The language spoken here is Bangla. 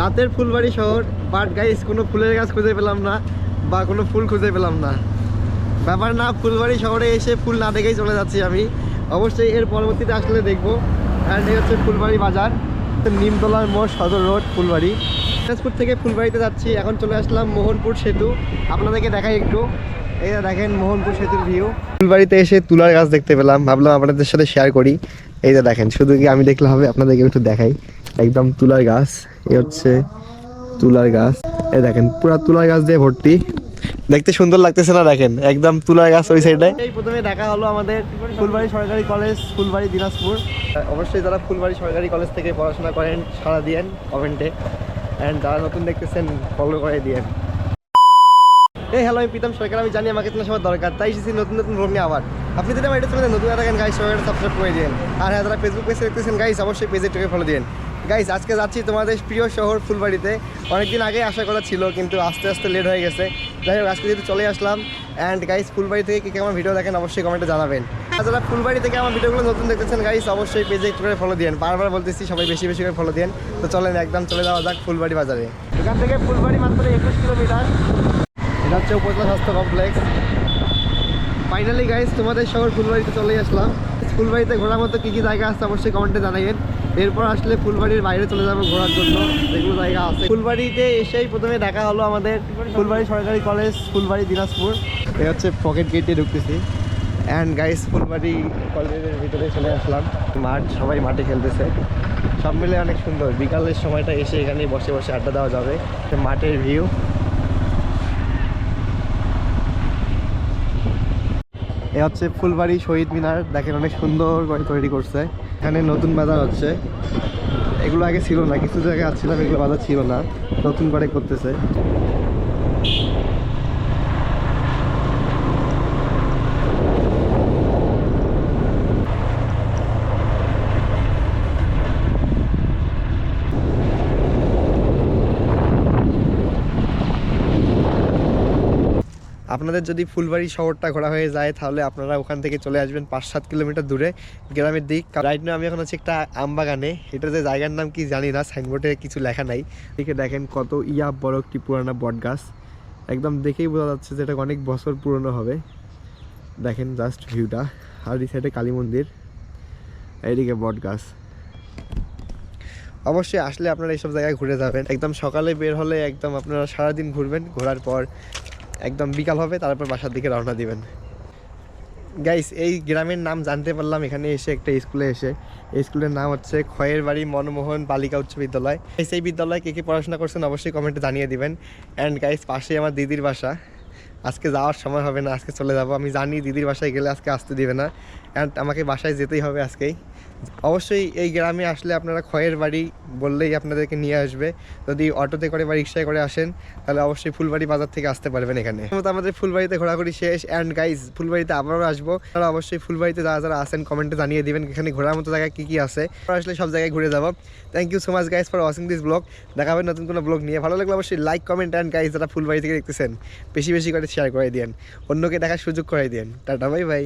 রাতের ফুলবাড়ি শহর বাট গাইস কোনো ফুলের গাছ খুঁজে পেলাম না, বা কোনো ফুল খুঁজে পেলাম না। ব্যাপার না, ফুলবাড়ি শহরে এসে ফুল না দেখেই চলে যাচ্ছি আমি। অবশ্যই এর পরবর্তীতে আসলে দেখব। অ্যান্ড এই হচ্ছে ফুলবাড়ি বাজার, নিমতলার মোড়, সদর রোড, ফুলবাড়ি। দিনাজপুর থেকে ফুলবাড়িতে যাচ্ছি, এখন চলে আসলাম মোহনপুর সেতু। আপনাদেরকে দেখাই একটু। এই দেখেন মোহনপুর সেতুর ভিউ ফুলবাড়িতে এসে তুলার গাছ দেখতে পেলাম। ভাবলাম আপনাদের সাথে শেয়ার করি। এই দেখেন, শুধু কি আমি দেখলে হবে? আপনাদেরকে একটু দেখাই। একদম তুলার গাছ, এ হচ্ছে তুলার গাছ। এ দেখেন, পুরা তুলার গাছ দিয়ে ভর্তি। দেখতে সুন্দর লাগতেছে না, দেখেন? একদম তুলার গাছ ওই সাইডে প্রথমে দেখা হলো আমাদের ফুলবাড়ি সরকারি কলেজ, ফুলবাড়ি দিনাজপুর। অবশ্যই যারা ফুলবাড়ি সরকারি কলেজ থেকে পড়াশোনা করেন সারা দিয়েন কমেন্টে। অ্যান্ড যারা নতুন দেখতেছেন ফলো করে দিয়েন। এই হ্যালো, আমি প্রীতম সরকার, আমি জানি আমাকে তোমার সবার দরকার। তাই এসেছি নতুন নতুন ব্লগ নিয়ে আবার। আপনি যদি আমার এটা নতুন গাইস সবাই সাবস্ক্রাইব করে দিন আর হ্যাঁ যারা ফেসবুক পেজে দেখতেছেন গাইস অবশ্যই পেজেটাকে ফলো দিন গাইস আজকে যাচ্ছি তোমাদের প্রিয় শহর ফুলবাড়িতে। অনেকদিন আগে আসার কথা ছিল, কিন্তু আস্তে আস্তে লেট হয়ে গেছে। যাই হোক, আজকে যেহেতু চলে আসলাম অ্যান্ড গাইস ফুলবাড়ি থেকে কী কেমন ভিডিও দেখেন অবশ্যই কমেন্টে জানাবেন। যারা ফুলবাড়ি থেকে আমার ভিডিওগুলো নতুন দেখতেছেন গাইস অবশ্যই পেজে একটু করে ফলো দিন বারবার বলতেছি, সবাই বেশি বেশি করে ফলো দিন তো চলেন, একদম চলে যাওয়া যাক ফুলবাড়ি বাজারে। এখান থেকে ফুলবাড়ি মাত্র একুশ কিলোমিটার। এটা হচ্ছে উপজেলা স্বাস্থ্য কমপ্লেক্স। ফাইনালি গাইজ তোমাদের শহর ফুলবাড়িতে চলে আসলাম। ফুলবাড়িতে ঘোরার মতো কী কী জায়গা আছে, অবশ্যই কমেন্টে জানাবেন এরপর আসলে ফুলবাড়ির বাইরে চলে যাব ঘোরার জন্য। যেগুলো জায়গা আছে। ফুলবাড়িতে এসেই প্রথমে দেখা হলো আমাদের ফুলবাড়ি সরকারি কলেজ, ফুলবাড়ি দিনাজপুর। এই হচ্ছে পকেট গেটে ঢুকতেছি। অ্যান্ড গাইস ফুলবাড়ি কলেজের ভিতরে চলে আসলাম। মাঠ, সবাই মাঠে খেলতেছে। সব মিলে অনেক সুন্দর। বিকালের সময়টা এসে এখানে বসে বসে আড্ডা দেওয়া যাবে। মাঠের ভিউ এ হচ্ছে ফুলবাড়ি শহীদ মিনার। দেখেন অনেক সুন্দর করে তৈরি করছে। এখানে নতুন বাজার হচ্ছে। এগুলো আগে ছিল না, কিছু জায়গায় আসছিলাম এগুলো বাজার ছিল না। নতুন করে করতেছে। আপনাদের যদি ফুলবাড়ি শহরটা ঘোরা হয়ে যায়, তাহলে আপনারা ওখান থেকে চলে আসবেন পাঁচ সাত কিলোমিটার দূরে, গ্রামের দিক। রাইট না আমি এখন হচ্ছে একটা আমবাগানে। এটা যে জায়গার নাম কি জানি না সাইনবোর্ডে কিছু লেখা নাই। এদিকে দেখেন কত ইয়া বড় একটি পুরানো বট গাছ একদম দেখেই বোঝা যাচ্ছে যে এটা অনেক বছর পুরনো হবে। দেখেন জাস্ট ভিউটা আর এই সাইডে কালী মন্দির। এইদিকে বট গাছ অবশ্যই আসলে আপনারা এইসব জায়গায় ঘুরে যাবেন। একদম সকালে বের হলে একদম আপনারা সারাদিন ঘুরবেন। ঘোরার পর একদম বিকাল হবে, তারপর বাসার দিকে রওনা দিবেন। গাইস এই গ্রামের নাম জানতে পারলাম, এখানে এসে একটা স্কুলে এসে। এই স্কুলের নাম হচ্ছে খয়ের বাড়ি মনমোহন বালিকা উচ্চ বিদ্যালয়। এই বিদ্যালয়ে কে কে পড়াশোনা করছেন অবশ্যই কমেন্টে জানিয়ে দিবেন। অ্যান্ড গাইস পাশে আমার দিদির বাসা। আজকে যাওয়ার সময় হবে না, আজকে চলে যাব। আমি জানি দিদির বাসায় গেলে আজকে আসতে দিবে না। অ্যান্ড আমাকে বাসায় যেতেই হবে আজকেই। অবশ্যই এই গ্রামে আসলে আপনারা খয়ের বাড়ি বললেই আপনাদেরকে নিয়ে আসবে। যদি অটোতে করে বা রিক্সায় করে আসেন, তাহলে অবশ্যই ফুলবাড়ি বাজার থেকে আসতে পারবেন এখানে। মতো আমাদের ফুলবাড়িতে ঘোরাঘুরি শেষ। অ্যান্ড গাইজ ফুলবাড়িতে আবারও আসব। তারা অবশ্যই ফুলবাড়িতে যারা যারা আসেন কমেন্টে জানিয়ে দিবেন এখানে ঘোরার মতো জায়গায় কী কী আছে। আসলে সব জায়গায় ঘুরে যাব। Thank you so much guys for watching this blog দেখাবেন নতুন কোনো ব্লগ নিয়ে। ভালো লাগলে অবশ্যই লাইক কমেন্ট অ্যান্ড গাইজ যারা ফুলবাড়ি থেকে দেখতেছেন, বেশি বেশি করে শেয়ার করে দিন অন্যকে দেখার সুযোগ করে দিন টাটা বাই বাই